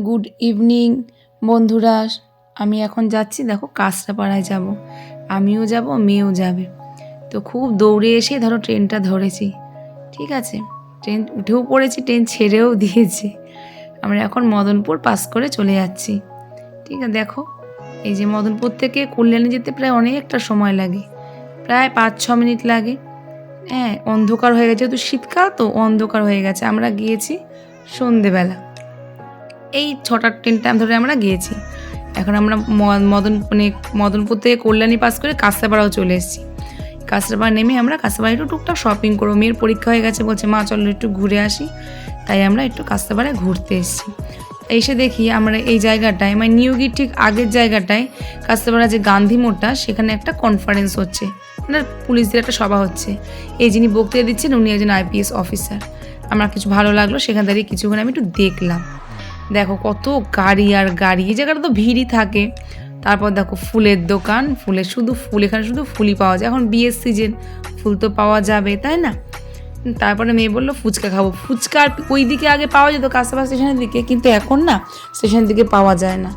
Good evening, বন্ধুরা। আমি এখন যাচ্ছি, দেখো কাঁচরাপাড়ায় যাব। আমিও যাব, মেয়েও যাবে। তো খুব দৌড়ে এসে ধরো ট্রেনটা ধরেছি। ঠিক আছে, ট্রেন উঠেও পড়েছি, ট্রেন ছেড়েও দিয়েছে। আমরা এখন মদনপুর পাস করে চলে যাচ্ছি। ঠিক আছে, দেখো, এই যে মদনপুর থেকে কল্যাণী যেতে প্রায় অনেকটা সময় লাগে। প্রায় পাঁচ ছ মিনিট লাগে। হ্যাঁ অন্ধকার হয়ে গেছে, যেহেতু শীতকাল, তো অন্ধকার হয়ে গেছে। আমরা গিয়েছি সন্ধেবেলা। এই ছটার ট্রেন টাইম ধরে আমরা গিয়েছি। এখন আমরা মদন মানে মদনপুর থেকে কল্যাণী পাস করে কাঁচরাপাড়াও চলে এসেছি। কাঁচরাপাড়া নেমে আমরা কাঁচরাপাড়া একটু টুকটাক শপিং করব। মেয়ের পরীক্ষা হয়ে গেছে, বলছে, মা, চলো একটু ঘুরে আসি। তাই আমরা একটু কাঁচরাপাড়ায় ঘুরতে এসেছি। এসে দেখি আমরা এই জায়গাটায় মানে নিউগির ঠিক আগের জায়গাটায় কাঁচরাপাড়া যে গান্ধী মোড়টা, সেখানে একটা কনফারেন্স হচ্ছে। মানে পুলিশদের একটা সভা হচ্ছে। এই যিনি বক্তৃতা দিচ্ছেন, উনি একজন আইপিএস অফিসার আমার কিছু ভালো লাগল, সেখান দাঁড়িয়ে কিছুক্ষণ আমি একটু দেখলাম। দেখো কত গাড়ি আর গাড়ি, এই জায়গাটা তো ভিড়ই থাকে। তারপর দেখো ফুলের দোকান ফুলের শুধু ফুল, এখানে শুধু ফুলই পাওয়া যায়। এখন বিয়ের সিজন ফুল তো পাওয়া যাবে, তাই না? তারপরে মেয়ে বলল, ফুচকা খাব। ফুচকা আর ওই দিকে আগে পাওয়া যেত কাঁচাপা স্টেশনের দিকে, কিন্তু এখন না, স্টেশনের দিকে পাওয়া যায় না।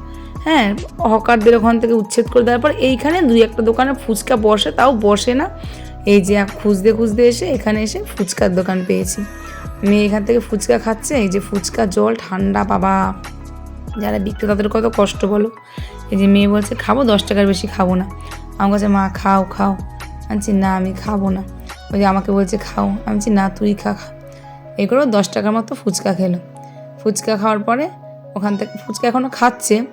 হ্যাঁ হকারদের ওখান থেকে উচ্ছেদ করে দেওয়ার পর এইখানে দুই একটা দোকানে ফুচকা বসে, তাও বসে না। এই যে খুঁজতে খুঁজতে এসে এখানে এসে ফুচকার দোকান পেয়েছি। মেয়ে এখান থেকে ফুচকা খাচ্ছে, এই যে ফুচকা জল, ঠান্ডা, বাবা। যারা বিক্রেতা তাদের কত কষ্ট বলো। এই যে মেয়ে বলছে, খাব, দশ টাকার বেশি খাব না। আমার কাছে মা, খাও খাও। বলছি, না, আমি খাব না। ওই যে আমাকে বলছে, খাও। আমি না, তুই খা খা। এই করেও দশ টাকার মতো ফুচকা খেলো। ফুচকা খাওয়ার পরে ওখান থেকে, ফুচকা এখনও খাচ্ছে।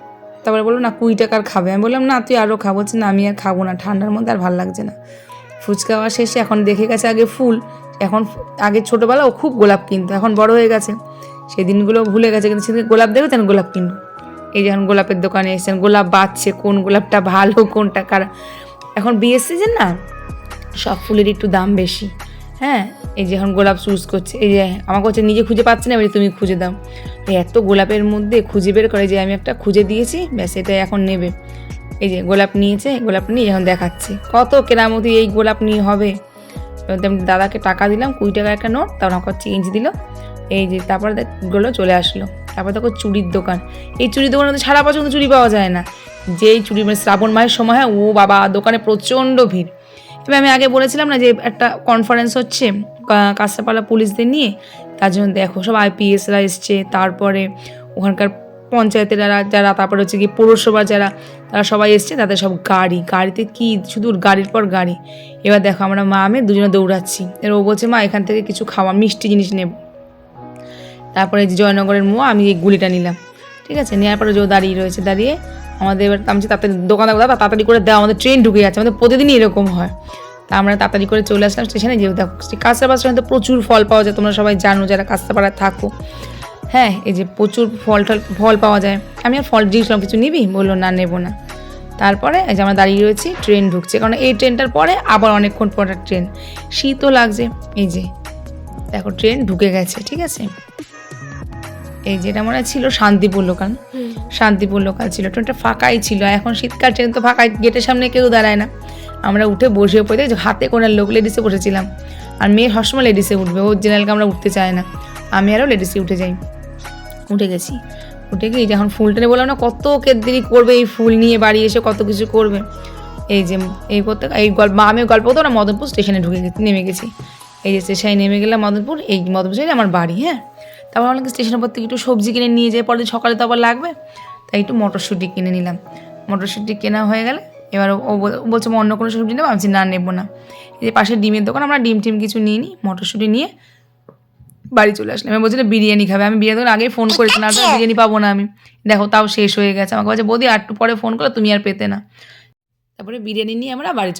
তারপরে বলল, না, কুড়ি টাকার খাবে। আমি বললাম, না, তুই আরও খাব না, আমি আর খাব না। ঠান্ডার মধ্যে আর ভালো লাগছে না। ফুচকা খাওয়া শেষে এখন দেখে গেছে আগে ফুল। এখন আগে ছোটোবেলা ও খুব গোলাপ কিনতো, এখন বড় হয়ে গেছে। সেই দিনগুলো ভুলে গেছে, কিন্তু সেদিন গোলাপ দেখেছেন? গোলাপ কিনবো এই যে এখন গোলাপের দোকানে এসেছেন, গোলাপ বাঁচছে, কোন গোলাপটা ভালো, কোনটা কারা এখন বিয়ের সিজন না? সব ফুলের একটু দাম বেশি। হ্যাঁ এই যে এখন গোলাপ চুজ করছে, এই যে আমাকে হচ্ছে নিজে খুঁজে পাচ্ছে না? তুমি খুঁজে দাও। এত গোলাপের মধ্যে খুঁজে বের করে যে আমি একটা খুঁজে দিয়েছি, ব্যাস এটা এখন নেবে। এই যে গোলাপ নিয়েছে, গোলাপ নিয়ে এখন দেখাচ্ছে। কত কেরামতি এই গোলাপ নিয়ে হবে? দাদাকে টাকা দিলাম, কুড়ি টাকার একটা নোট, তারপর আমাকে চেঞ্জ দিল। এই যে তারপরগুলো চলে আসলো। তারপর দেখো চুড়ির দোকান। এই চুড়ির দোকানে তো সারা বছর চুড়ি পাওয়া যায় না। যেই চুড়ি মানে শ্রাবণ মাসের সময়, হয়, ও বাবা, দোকানে প্রচণ্ড ভিড়। এবার আমি আগে বলেছিলাম না যে একটা কনফারেন্স হচ্ছে, কা- কাঁচরাপাড়া পুলিশদের নিয়ে। তার জন্য দেখো সব আইপিএসরা এসছে, তারপরে ওখানকার পঞ্চায়েতের যারা যারা, তারপরে হচ্ছে কি পৌরসভা যারা, তারা সবাই এসছে, তাদের সব গাড়ি, গাড়িতে কি, শুধু গাড়ির পর গাড়ি। এবার দেখো আমরা মা, আমি দুজনে দৌড়াচ্ছি। এবার ও বলছে, মা, এখান থেকে কিছু খাওয়া, মিষ্টি জিনিস নেব। তারপরে জয়নগরের মোয়া, আমি এই গুলিটা নিলাম। ঠিক আছে? নেওয়ার পরে যে দাঁড়িয়ে রয়েছে, দাঁড়িয়ে আমাদের এবার আমি তাড়াতাড়ি দোকানদার দাদা, তাড়াতাড়ি করে দাও, আমাদের ট্রেন ঢুকে যাচ্ছে, আমাদের প্রতিদিনই এরকম হয়। তা আমরা তাড়াতাড়ি করে চলে আসলাম স্টেশনে যে দেখো কাঁচরাপাড়া স্টেশনে তো প্রচুর ফল পাওয়া যায়, তোমরা সবাই জানো, যারা কাঁচরাপাড়ায় থাকো। হ্যাঁ এই যে প্রচুর ফল টল ফল পাওয়া যায়। আমি আর ফল জিনিসলাম কিছু নিবি? বলল না নেব না। তারপরে এই যে আমরা দাঁড়িয়ে রয়েছি ট্রেন ঢুকছে। কারণ এই ট্রেনটার পরে আবার অনেকক্ষণ পর ট্রেন। শীতও লাগছে। এই যে দেখো ট্রেন ঢুকে গেছে ঠিক আছে? এই যেটা মনে হয় ছিল শান্তিপুর লোকাল। শান্তিপুর লোকাল ছিল। ট্রেনটা ফাঁকাই ছিল। এখন শীতকাল ট্রেন তো ফাঁকাই গেটের সামনে কেউ দাঁড়ায় না। আমরা উঠে বসে পড়ে হাতে কোনো লোক লেডিসে বসেছিলাম। আর মেয়ের সবসময় লেডিসে উঠবে। ও জেনারেলকে আমরা উঠতে চায় না। আমি আরও লেডিসে উঠে যাই। উঠে গেছি। উঠে গিয়ে যখন ফুল টেনে বললাম না, কত কেদিনি করবে এই ফুল নিয়ে, বাড়ি এসে কত কিছু করবে। এই যে, এই করতে এই গল্প, মা, আমি গল্প করতো না, মদনপুর স্টেশনে ঢুকে গেছি, নেমে গেছি। এই যে স্টেশনে নেমে গেলাম মদনপুর, এই মদনপুর স্টেশনে আমার বাড়ি হ্যাঁ? তারপর অনেক স্টেশনের পর থেকে একটু সবজি কিনে নিয়ে যাই পরে সকালে তো আবার লাগবে। তাই একটু মটরশুঁটি কিনে নিলাম। মটরশুঁটি কেনা হয়ে গেলে, এবার ও বলছে অন্য কোনো সবজি নেব? আমি না, নেব না। এই যে পাশে ডিমের দোকান, আমরা ডিম টিম কিছু নিয়ে নিই মটরশুঁটি নিয়ে বাড়ি চলে আসলাম। আমি বলছিল বিরিয়ানি খাবে। আমি বিরিয়ানি আগেই ফোন করেছি না বিরিয়ানি পাবো না আমি। দেখো তাও শেষ হয়ে গেছে। আমাকে বলছে বৌদি আর একটু পরে ফোন করলে তুমি আর পেতে না। তারপরে বিরিয়ানি নিয়ে আমরা বাড়ি চলে